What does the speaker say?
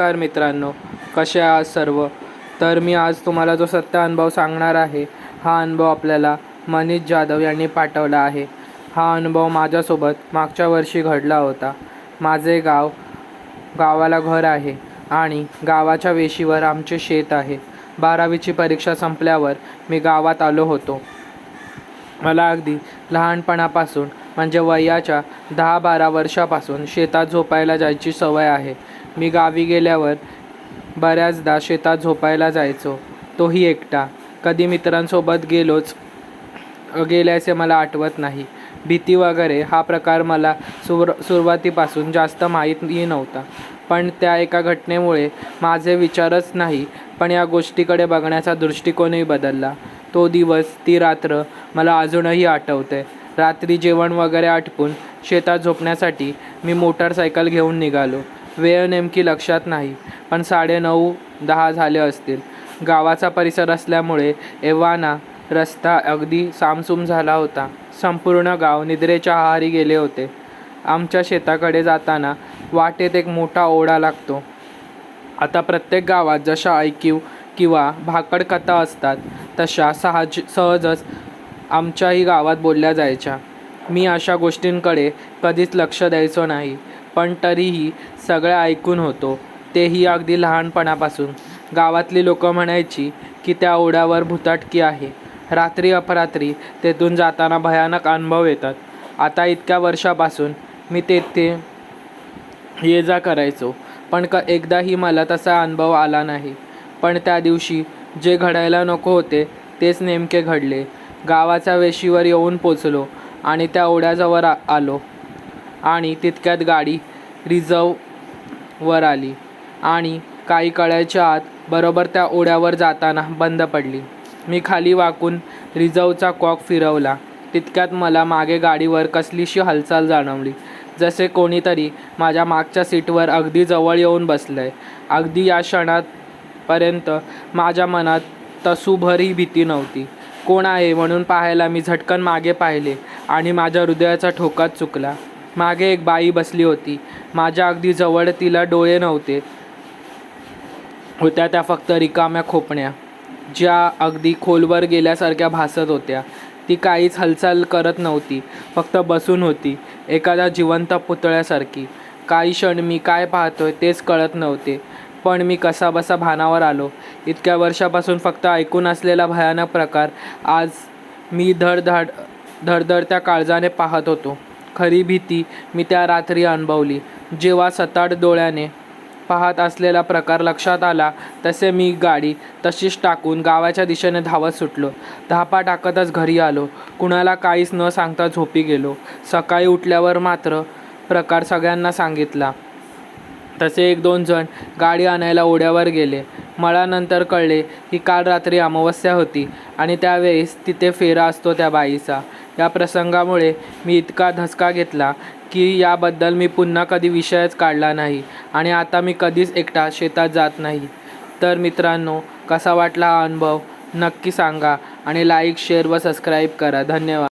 नमस्कार मित्रांनो कसे आहात सर्व? तर मी आज तुम्हाला जो सत्य अनुभव सांगणार आहे हा अनुभव आपल्याला मनीष जाधव यांनी पाठवला आहे. हा अनुभव माझ्यासोबत मागच्या वर्षी घडला होता. माझे गाव गावाला घर आहे आणि गावाच्या वेशीवर आमचे शेत आहे. बारावीची परीक्षा संपल्यावर मी गावात आलो होतो. मला अगदी लहानपणापासून म्हणजे वयाच्या दहा बारा वर्षापासून शेतात झोपायला जायची सवय आहे. मी गावी गेल्यावर बऱ्याचदा शेतात झोपायला जायचो. तोही एकटा. कधी मित्रांसोबत गेलोच गेल्याचे मला आठवत नाही. भीती वगैरे हा प्रकार मला सुर सुरुवातीपासून जास्त माहीतही नव्हता. पण त्या एका घटनेमुळे माझे विचारच नाही पण या गोष्टीकडे बघण्याचा दृष्टिकोनही बदलला. तो दिवस ती रात्र मला अजूनही आठवते. रात्री जेवण वगैरे आटपून शेतात झोपण्यासाठी मी मोटारसायकल घेऊन निघालो. वेळ नेमकी लक्षात नाही पण साडेनऊ दहा झाले असतील. गावाचा परिसर असल्यामुळे एव्हाना रस्ता अगदी सामसूम झाला होता. संपूर्ण गाव निद्रेच्या आहारी गेले होते. आमच्या शेताकडे जाताना वाटेत एक मोठा ओढा लागतो. आता प्रत्येक गावात जशा ऐकीव किंवा भाकड कथा असतात तशा सहज सहजच आमच्याही गावात बोलल्या जायच्या. मी अशा गोष्टींकडे कधीच लक्ष द्यायचो नाही. पण तरीही सगळं ऐकून होतो. तेही अगदी लहानपणापासून. गावातली लोकं म्हणायची की त्या ओढ्यावर भुताटकी आहे. रात्री अपरात्री तेथून जाताना भयानक अनुभव येतात. आता इतक्या वर्षापासून मी तेथे ये जा करायचो. पण क एकदाही मला तसा अनुभव आला नाही. पण त्या दिवशी जे घडायला नको होते तेच नेमके घडले. गावाच्या वेशीवर येऊन पोचलो आणि त्या ओढ्याजवळ आ आलो. आणि तितक्यात गाडी रिझर्ववर आली आणि काही कळायच्या आत बरोबर त्या ओढ्यावर जाताना बंद पडली. मी खाली वाकून रिझर्वचा कॉक फिरवला. तितक्यात मला मागे गाडीवर कसलीशी हालचाल जाणवली. जसे कोणीतरी माझ्या मागच्या सीटवर अगदी जवळ येऊन बसलं आहे अगदी या क्षणापर्यंत माझ्या मनात तसूभरही भीती नव्हती. कोण आहे म्हणून पाहायला मी झटकन मागे पाहिले आणि माझ्या हृदयाचा ठोकाच चुकला. मागे एक बाई बसली होती. माझ्या अगदी जवळ तिला डोळे नव्हते. होत्या त्या फक्त रिकाम्या खोपण्या ज्या अगदी खोलवर गेल्यासारख्या भासत होत्या. ती काहीच हालचाल करत नव्हती फक्त बसून होती एखाद्या जिवंत पुतळ्यासारखी. काही क्षण मी काय पाहतोय तेच कळत नव्हते पण मी कसाबसा भानावर आलो. इतक्या वर्षापासून फक्त ऐकून असलेला भयानक प्रकार आज मी धडधड धडधडत्या काळजाने पाहत होतो. खरी भीती मी त्या रात्री अनुभवली. जेव्हा सताड डोळ्याने पाहत असलेला प्रकार लक्षात आला तसे मी गाडी तशीच टाकून गावाच्या दिशेने धावत सुटलो. धापा टाकतच घरी आलो. कुणाला काहीच न सांगता झोपी गेलो. सकाळी उठल्यावर मात्र प्रकार सगळ्यांना सांगितला. तसे एक दोन जण गाडी आणायला ओढ्यावर गेले. मला नंतर कळले की काल रात्री अमावस्या होती आणि त्यावेळेस तिथे फेरा असतो त्या बाईचा. या प्रसंगामुळे मी इतका धसका घेतला की याबद्दल मी पुन्हा कधी विषयच काढला नाही आणि आता मी कधीच एकटा शेतात जात नाही. तर मित्रांनो कसा वाटला हा अनुभव नक्की सांगा आणि लाईक शेअर व सबस्क्राईब करा. धन्यवाद.